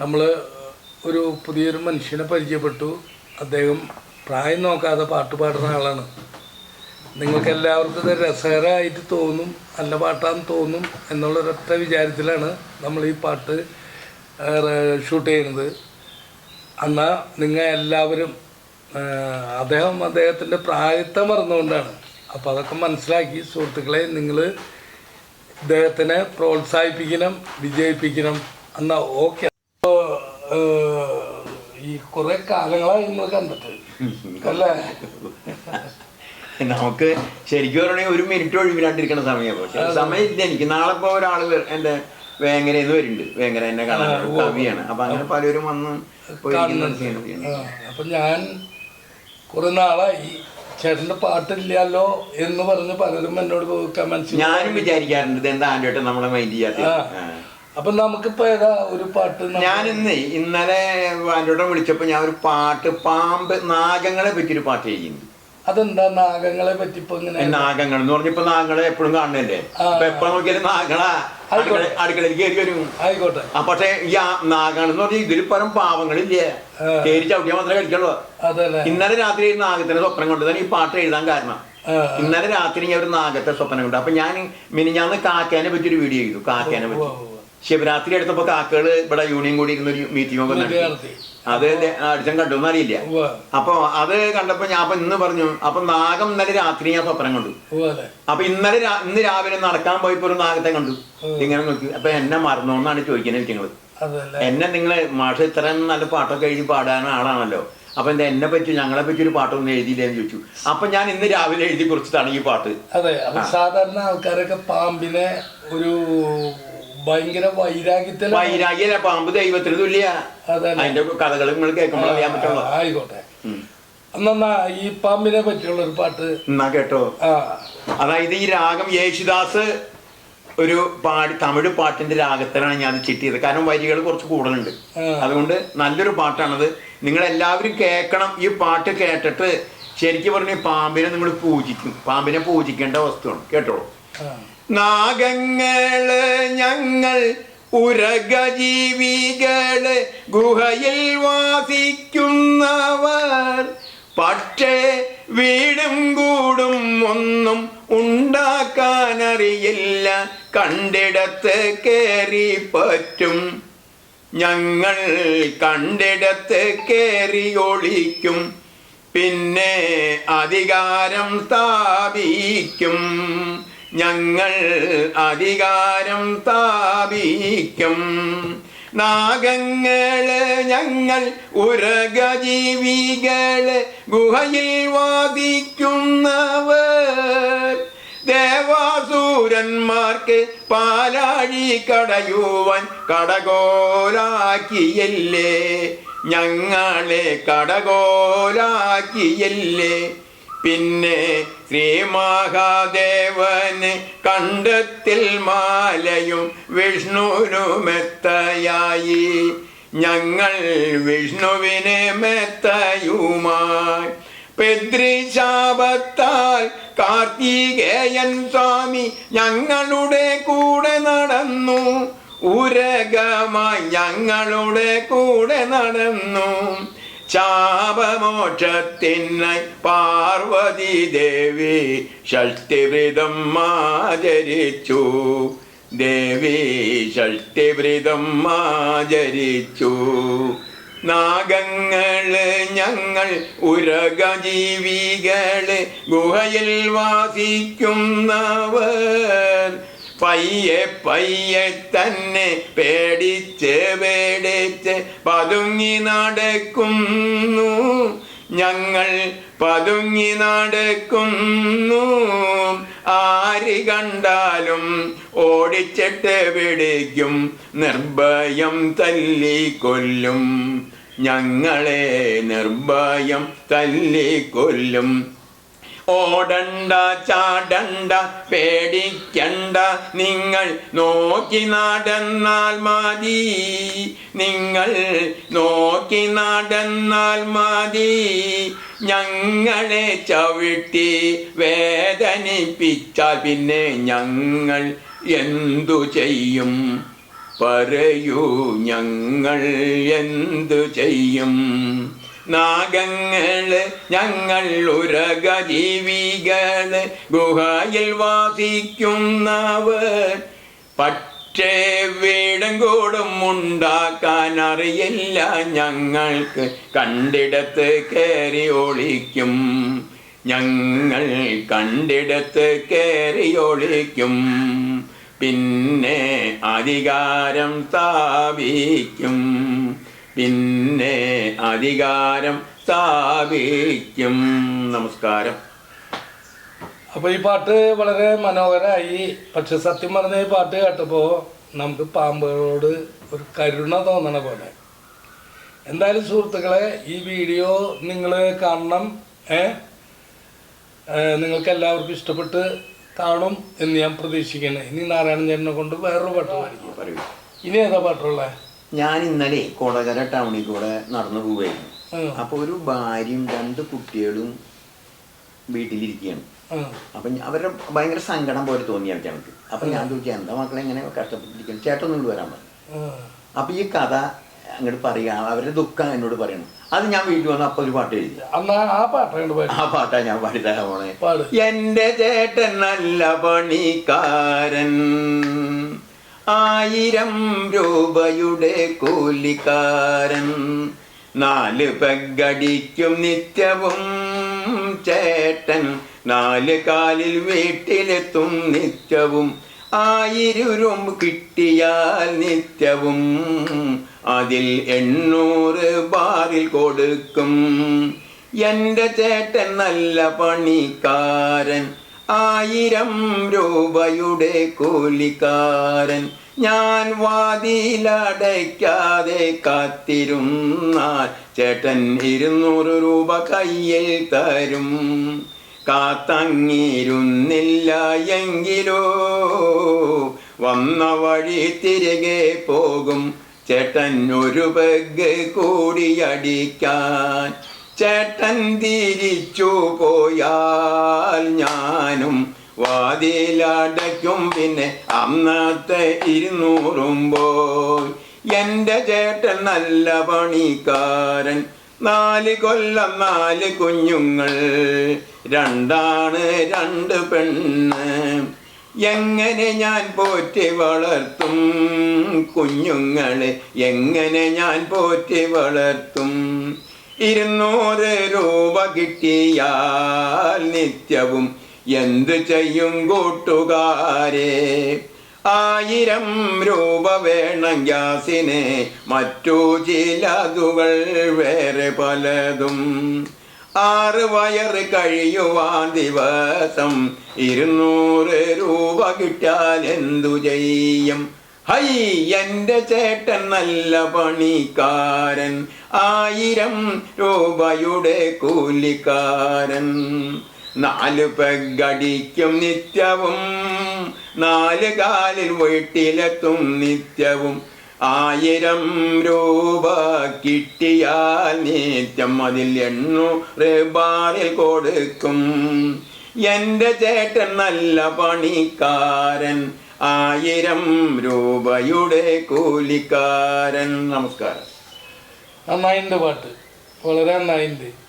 നമ്മൾ ഒരു പുതിയൊരു മനുഷ്യനെ പരിചയപ്പെട്ടു. അദ്ദേഹം പ്രായം നോക്കാതെ പാട്ട് പാടുന്ന ആളാണ്. നിങ്ങൾക്ക് എല്ലാവർക്കും ഇത് രസകരമായിട്ട് തോന്നും നല്ല പാട്ടാന്ന് തോന്നും എന്നുള്ളൊരൊറ്റ വിചാരത്തിലാണ് നമ്മൾ ഈ പാട്ട് ഷൂട്ട് ചെയ്യുന്നത്. എന്നാൽ നിങ്ങൾ എല്ലാവരും അദ്ദേഹം അദ്ദേഹത്തിന്റെ പ്രായത്തെ മറന്നുകൊണ്ടാണ്. അപ്പോൾ അതൊക്കെ മനസ്സിലാക്കി സുഹൃത്തുക്കളെ നിങ്ങൾ ഇദ്ദേഹത്തിനെ പ്രോത്സാഹിപ്പിക്കണം വിജയിപ്പിക്കണം. എന്നാൽ ഓക്കെ. ഈ കുറെ കാലങ്ങളായി നമ്മൾ കണ്ടിട്ട്. അല്ലേ? നമുക്ക് ശരിക്കും പറയണെങ്കിൽ ഒരു മിനിറ്റ് ഒഴിവില്ലാണ്ടിരിക്കുന്ന സമയം പക്ഷെ സമയമില്ല. എനിക്ക് നാളെ ഇപ്പൊ ഒരാൾ വര- എന്റെ വേങ്ങരയിൽ വരുന്നുണ്ട്. വേങ്ങര എന്നെ കാണാൻ കവിയാണ്. അപ്പൊ അങ്ങനെ പലരും വന്ന്. അപ്പൊ ഞാൻ കുറെ നാളായി. ചേട്ടന്റെ പാട്ടില്ലല്ലോ എന്ന് പറഞ്ഞ് പലരും എന്നോട് കമന്റ്സ് ഞാനും വിചാരിക്കാറുണ്ട്. ഇത് എന്താ ആൻഡ്രോട്ട് നമ്മളെ മൈൻഡ് ചെയ്യാത്ത. അപ്പൊ നമുക്കിപ്പോ ഏതാ ഒരു പാട്ട് ഞാൻ ഇന്ന് ഇന്നലെ ആൻഡ്രോട്ടം വിളിച്ചപ്പോ ഞാൻ ഒരു പാട്ട് പാമ്പ് നാഗങ്ങളെ പറ്റി ഒരു പാട്ട് ചെയ്യുന്നു അതെന്താ നാഗങ്ങളെ പറ്റി ഇപ്പൊ ഇങ്ങനെ നാഗങ്ങൾ എന്ന് പറഞ്ഞപ്പോ നാഗങ്ങളെ എപ്പോഴും കാണുന്നല്ലേ. അപ്പൊ എപ്പോ നോക്കിയാലും നാഗങ്ങളാ അടുക്കള അടുക്കളയിൽ കയറി വരും. ആയിക്കോട്ടെ. ആ പക്ഷെ ഈ നാഗങ്ങൾ എന്ന് പറഞ്ഞാൽ ഇതിൽ പരം പാവങ്ങളില്ലേ. കയറി ചവിട്ടിയാൽ മാത്രമേ കഴിക്കുള്ളൂ ഇന്നലെ രാത്രി ഈ നാഗത്തിന്റെ സ്വപ്നം കൊണ്ട്. തന്നെ ഈ പാട്ട് എഴുതാൻ കാരണം. ഇന്നലെ രാത്രി ഞാൻ ഒരു നാഗത്തെ സ്വപ്നം കൊണ്ട്. അപ്പൊ ഞാൻ മിനിഞ്ഞാന്ന് കാക്കേനെ പറ്റി ഒരു വീഡിയോ ചെയ്തു. കാക്കേനെ പറ്റി. ശിവരാത്രി എടുത്തപ്പോ കാക്കകൾ ഇവിടെ യൂണിയൻ കൂടി ഇരുന്ന ഒരു മീറ്റിംഗ് ഒക്കെ നടത്തി. അത് അടിച്ചൻ കണ്ടു അറിയില്ല. ഉവ്വ്. അപ്പൊ അത് കണ്ടപ്പോ ഞാൻ അപ്പൊ ഇന്ന് പറഞ്ഞു അപ്പൊ നാഗം ഇന്നലെ രാത്രി ഞാൻ സ്വപ്നം കണ്ടു. അപ്പൊ ഇന്നലെ ഇന്ന് രാവിലെ നടക്കാൻ പോയപ്പോ ഒരു നാഗത്തെ കണ്ടു. ഇങ്ങനെ നോക്കി. അപ്പൊ എന്നെ മറന്നോന്നാണ് ചോദിക്കുന്നത് വിളിക്കുന്നത് എന്നെ നിങ്ങൾ മാഷ് ഇത്രയും നല്ല പാട്ടൊക്കെ എഴുതി പാടാൻ ആളാണല്ലോ. അപ്പൊ എന്താ എന്നെ പറ്റി ഞങ്ങളെ പറ്റി ഒരു പാട്ടൊന്നും എഴുതിയില്ലെന്ന് ചോദിച്ചു. അപ്പൊ ഞാൻ ഇന്ന് രാവിലെ എഴുതി കുറിച്ചിട്ടാണ് ഈ പാട്ട്. അതെ സാധാരണ ആൾക്കാരൊക്കെ പാമ്പിനെ ഒരു ഭയങ്കര വൈരാഗ്യത്തിൽ വൈരാഗ്യല്ല പാമ്പ് ദൈവത്തിന് തുല്യ. അതെ അതിന്റെ കഥകൾ നിങ്ങൾ കേൾക്കുമ്പോൾ അറിയാൻ പറ്റുള്ളൂ. ആയിക്കോട്ടെ. എന്നാ ഈ പാമ്പിനെ പറ്റിയുള്ള ഒരു പാട്ട്. എന്നാ കേട്ടോ? അതായത് ഈ രാഗം യേശുദാസ് ഒരു പാടി തമിഴ് പാട്ടിന്റെ രാഗത്തിലാണ് ഞാൻ ചിട്ടിയത്. കാരണം വരികൾ കുറച്ച് കൂടുതലുണ്ട്. അതുകൊണ്ട് നല്ലൊരു പാട്ടാണത്. നിങ്ങൾ എല്ലാവരും കേൾക്കണം ഈ പാട്ട് കേട്ടിട്ട് ശരിക്കും പറഞ്ഞ പാമ്പിനെ നിങ്ങൾ പൂജിക്കും. പാമ്പിനെ പൂജിക്കേണ്ട വസ്തുവാണ്. കേട്ടോളൂ. നാഗങ്ങൾ ഞങ്ങൾ ഉരഗജീവികൾ ഗുഹയിൽ വാസിക്കുന്നവർ. പക്ഷേ വീടും കൂടും ഒന്നും ഉണ്ടാക്കാനറിയില്ല. കണ്ടിടത്ത് കേറി പറ്റും. ഞങ്ങൾ കണ്ടിടത്ത് കേറി ഒളിക്കും. പിന്നെ അധികാരം സ്ഥാപിക്കും. ഞങ്ങൾ അധികാരം താപിക്കും നാഗങ്ങൾ ഞങ്ങൾ ഉരകജീവികൾ ഗുഹയിൽ വാദിക്കുന്നവർ. ദേവാസൂരന്മാർക്ക് പാലാഴി കടയുവാൻ കടകോലാക്കിയല്ലേ? ഞങ്ങളെ കടകോലാക്കിയല്ലേ? പിന്നെ ശ്രീമഹാദേവന് കണ്ടത്തിൽ മാലയും വിഷ്ണുനുമെത്തയായി ഞങ്ങൾ വിഷ്ണുവിനെ മെത്തയുമായി. പിതൃശാപത്താൽ കാർത്തികേയൻ സ്വാമി ഞങ്ങളുടെ കൂടെ നടന്നു. ഉരകമായി ഞങ്ങളുടെ കൂടെ നടന്നു. ശാപമോക്ഷത്തിനായി പാർവതി ദേവി ഷഷ്ടിവ്രതം ആചരിച്ചു. ദേവി ഷഷ്ടിവ്രതം ആചരിച്ചു. നാഗങ്ങൾ ഞങ്ങൾ ഉരകജീവികൾ ഗുഹയിൽ വാസിക്കുന്നവർ. പയ്യെ പയ്യെ തന്നെ പേടിച്ച് പേടിച്ച് പതുങ്ങി നടക്കുന്നു. ഞങ്ങൾ പതുങ്ങി നടക്കുന്നു. ആര് കണ്ടാലും ഓടിച്ചിട്ട് പിടിക്കും. നിർഭയം തല്ലിക്കൊല്ലും. ഞങ്ങളെ നിർഭയം തല്ലിക്കൊല്ലും. ഓടണ്ട ചാടണ്ട പേടിക്കണ്ട. നിങ്ങൾ നോക്കി നടന്നാൽ മതി. നിങ്ങൾ നോക്കി നടന്നാൽ മതി. ഞങ്ങളെ ചവിട്ടി വേദനിപ്പിച്ചാൽ പിന്നെ ഞങ്ങൾ എന്തു ചെയ്യും? പറയൂ ഞങ്ങൾ എന്തു ചെയ്യും? നാഗങ്ങൾ ഞങ്ങൾ ഉരക ജീവികൾ ഗുഹയിൽ വാസിക്കുന്നവർ. പക്ഷേ വീടും കൂടും ഉണ്ടാക്കാൻ അറിയില്ല ഞങ്ങൾക്ക്. കണ്ടിടത്ത് കയറി ഒളിക്കും. ഞങ്ങൾ കണ്ടിടത്ത് കയറി ഒളിക്കും. പിന്നെ അധികാരം സ്ഥാപിക്കും. പിന്നെ അധികാരം സ്ഥാപിക്കും. നമസ്കാരം. അപ്പോൾ ഈ പാട്ട് വളരെ മനോഹരമായി പക്ഷെ സത്യം പറഞ്ഞ ഈ പാട്ട് കേട്ടപ്പോൾ നമുക്ക് പാമ്പുകളോട് ഒരു കരുണ തോന്നണ പോലെ. എന്തായാലും സുഹൃത്തുക്കളെ ഈ വീഡിയോ നിങ്ങൾ കാണണം. ഏ? നിങ്ങൾക്ക് എല്ലാവർക്കും ഇഷ്ടപ്പെട്ട് കാണും എന്ന് ഞാൻ പ്രതീക്ഷിക്കുന്നു. ഇനി നാരായണൻ ചേട്ടനെ കൊണ്ട് വേറൊരു പാട്ട് പാടിക്കും. പറയൂ. ഇനി ഏതാ പാട്ടുള്ള? ഞാൻ ഇന്നലെ കൊടകര ടൗണിൽ കൂടെ നടന്നു പോവുകയായിരുന്നു. അപ്പൊ ഒരു ഭാര്യയും രണ്ട് കുട്ടികളും വീട്ടിലിരിക്കുകയാണ്. അപ്പൊ അവരുടെ ഭയങ്കര സങ്കടം പോലെ തോന്നി എനിക്ക് അപ്പൊ ഞാൻ ചോദിക്കുക എന്താ മക്കളെ ഇങ്ങനെ കഷ്ടപ്പെട്ടിരിക്കുന്നു? ചേട്ടൻ വരാൻ പറഞ്ഞു അപ്പൊ ഈ കഥ അങ്ങോട്ട് പറയുക അവരുടെ ദുഃഖം എന്നോട് പറയണം. അത് ഞാൻ വീട്ടിൽ വന്ന് അപ്പൊ ഒരു പാട്ട് എഴുതി. ആ പാട്ട് ഞാൻ പാടിത്തരാൻ പോണേ എന്റെ ചേട്ടൻ നല്ല പണിക്കാരൻ. ആയിരം രൂപയുടെ കൂലിക്കാരൻ. നാല് പെഗടിക്കും നിത്യവും ചേട്ടൻ. നാല് കാലിൽ വീട്ടിലെത്തും നിത്യവും. ആയിരം കിട്ടിയാൽ നിത്യവും. അതിൽ എണ്ണൂറ് ബാറിൽ കൊടുക്കും. എന്റെ ചേട്ടൻ നല്ല പണിക്കാരൻ. ആയിരം രൂപയുടെ കൂലിക്കാരൻ ഞാൻ വാതിലടയ്ക്കാതെ കാത്തിരുന്നാൽ ചേട്ടൻ ഇരുന്നൂറ് രൂപ കയ്യിൽ തരും. കാത്തങ്ങിരുന്നില്ല എങ്കിലോ വന്ന വഴി തിരികെ പോകും. ചേട്ടൻ ഒരു പെഗ് കൂടി അടിക്കാൻ ചേട്ടൻ തിരിച്ചു പോയാൽ ഞാനും വാതിലടയ്ക്കും. പിന്നെ അന്നത്തെ ഇരുന്നൂറും പോയി എന്റെ ചേട്ടൻ നല്ല പണിക്കാരൻ. നാല് കൊല്ലം നാല് കുഞ്ഞുങ്ങൾ. രണ്ടാണ് രണ്ട് പെണ്ണ്. എങ്ങനെ ഞാൻ പോറ്റി വളർത്തും? കുഞ്ഞുങ്ങളെ എങ്ങനെ ഞാൻ പോറ്റി വളർത്തും? ഇരുന്നൂറ് രൂപ കിട്ടിയാൽ നിത്യവും എന്തു ചെയ്യും കൂട്ടുകാരെ? ആയിരം രൂപ വേണം ഗ്യാസിന് മറ്റു ചിലതുകൾ വേറെ പലതും. ആറ് വയറ് കഴിയുവാൻ ദിവസം ഇരുന്നൂറ് രൂപ കിട്ടാൻ എന്തു ചെയ്യും? ഹൈ എന്റെ ചേട്ടൻ നല്ല പണിക്കാരൻ. ആയിരം രൂപയുടെ കൂലിക്കാരൻ. നാല് പെഗടിക്കും നിത്യവും നാല് കാലിൽ വീട്ടിലെത്തും നിത്യവും. ആയിരം രൂപ കിട്ടിയാൽ നിത്യം അതിൽ എണ്ണൂറ് ബാറിൽ കൊടുക്കും. എന്റെ ചേട്ടൻ നല്ല പണിക്കാരൻ. ആയിരം രൂപയുടെ കൂലിക്കാരൻ. നമസ്കാരം. നന്നായിട്ടുണ്ട് പാട്ട്. വളരെ നന്നായിട്ടുണ്ട്